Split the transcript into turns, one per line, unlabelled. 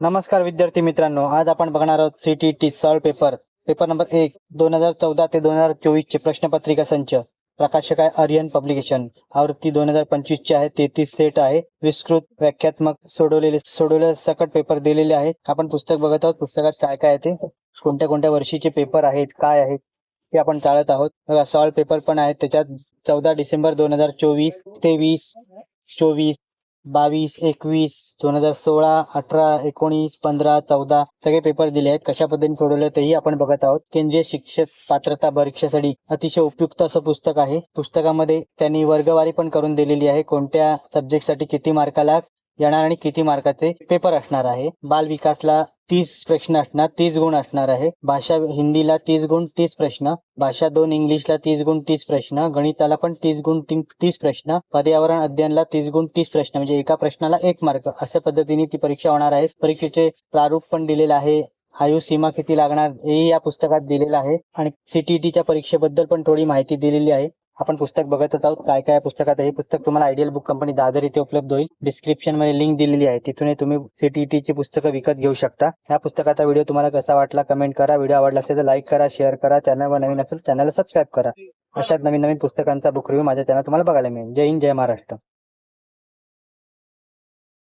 नमस्कार विद्यार्थी मित्रांनो आज आपण बघणार आहोत CTT solve paper paper number एक दोन हजार चौदा ते दोन हजार चोवीस चे प्रश्नपत्रिका संच. प्रकाशक आहे आर्यन पब्लिकेशन आवृत्ती दोन हजार पंचवीस ची आहे तेहतीस सेट आहे. विस्तृत व्याख्यात्मक सोडवलेले सोडवले सकट पेपर दिलेले आहे. आपण पुस्तक बघत आहोत पुस्तकात काय काय आहे ते. कोणत्या कोणत्या वर्षीचे पेपर आहेत काय आहेत ते आपण चाळत आहोत. सॉल्व पेपर पण आहेत त्याच्यात चौदा डिसेंबर दोन हजार चोवीस तेवीस चोवीस बावीस एकवीस दोन हजार सोळा अठरा एकोणीस पंधरा चौदा सगळे पेपर दिले आहेत. कशा पद्धतीने सोडवले तेही आपण बघत आहोत. केंद्रीय शिक्षक पात्रता परीक्षेसाठी अतिशय उपयुक्त असं पुस्तक आहे. पुस्तकामध्ये त्यांनी वर्गवारी पण करून दिलेली आहे. कोणत्या सब्जेक्टसाठी किती मार्काला येणार आणि किती मार्काचे पेपर असणार आहे. बाल विकासला तीस प्रश्न असणार तीस गुण असणार आहे. भाषा हिंदीला तीस गुण तीस प्रश्न. भाषा दोन इंग्लिशला तीस गुण तीस प्रश्न. गणिताला पण तीस गुण तीस प्रश्न. पर्यावरण अध्ययनला तीस गुण तीस प्रश्न. म्हणजे एका प्रश्नाला एक मार्क. अशा पद्धतीने ती परीक्षा होणार आहे. परीक्षेचे प्रारूप पण दिलेलं आहे. आयु सीमा किती लागणार हे या पुस्तकात दिलेलं आहे. आणि सीटीईटीच्या परीक्षेबद्दल पण थोडी माहिती दिलेली आहे. आपण पुस्तक बघतच आहोत. काय काय पुस्तकात आहे? हे पुस्तक तुम्हाला आयडियल बुक कंपनी दादर इथे उपलब्ध होईल. डिस्क्रिप्शनमध्ये लिंक दिलेली आहे. तिथून तुम्ही सीटीईटी ची पुस्तकं विकत घेऊ शकता. या पुस्तकाचा व्हिडिओ तुम्हाला कसा वाटला कमेंट करा. व्हिडिओ आवडला असेल तर लाईक करा शेअर करा. चॅनलवर नवीन असेल चॅनलला सबस्क्राईब करा. अशाच नवीन नवीन पुस्तकांचा बुक रिव्ह्यू माझ्या चॅनल तुम्हाला बघायला मिळेल. जय हिंद जय महाराष्ट्र.